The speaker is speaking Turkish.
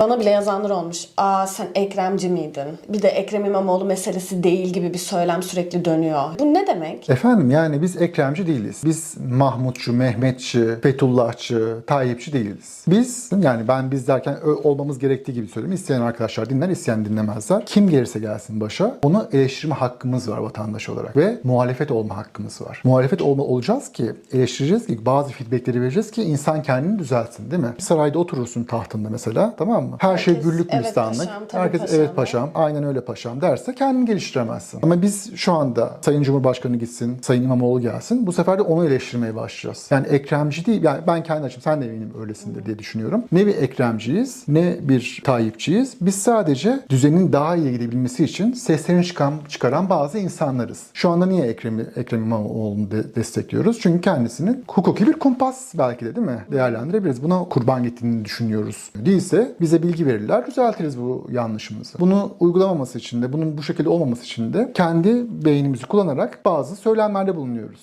Bana bile yazanlar olmuş. Aa sen Ekremci miydin? Bir de Ekrem İmamoğlu meselesi değil gibi bir söylem sürekli dönüyor. Bu ne demek? Efendim yani biz Ekremci değiliz. Biz Mahmutçu, Mehmetçi, Fethullahçı, Tayyipçi değiliz. Biz yani ben biz derken olmamız gerektiği gibi söyleyeyim. İsteyen arkadaşlar dinler, isteyen dinlemezler. Kim gelirse gelsin başa onu eleştirme hakkımız var vatandaş olarak ve muhalefet olma hakkımız var. Muhalefet olma olacağız ki eleştireceğiz ki bazı feedbackleri vereceğiz ki insan kendini düzeltsin değil mi? Bir sarayda oturursun tahtında mesela tamam mı? Her şey Herkes, güllük "Evet gülistanlık. paşam, Herkes paşam." evet paşam, aynen öyle paşam derse kendini geliştiremezsin. Ama biz şu anda Sayın Cumhurbaşkanı gitsin, Sayın İmamoğlu gelsin. Bu sefer de onu eleştirmeye başlayacağız. Yani Ekremci değil, yani ben kendi açım, sen de eminim öylesindir diye düşünüyorum. Ne bir Ekremciyiz, ne bir Tayyipçiyiz. Biz sadece düzenin daha iyi gidebilmesi için seslerini çıkan, çıkaran bazı insanlarız. Şu anda niye Ekrem, Ekrem İmamoğlu'nu de- destekliyoruz? Çünkü kendisinin hukuki bir kumpas belki de değil mi? Değerlendirebiliriz. Buna kurban gittiğini düşünüyoruz. Değilse bize bilgi verirler, düzeltiriz bu yanlışımızı. Bunu uygulamaması için de, bunun bu şekilde olmaması için de kendi beynimizi kullanarak bazı söylemlerde bulunuyoruz.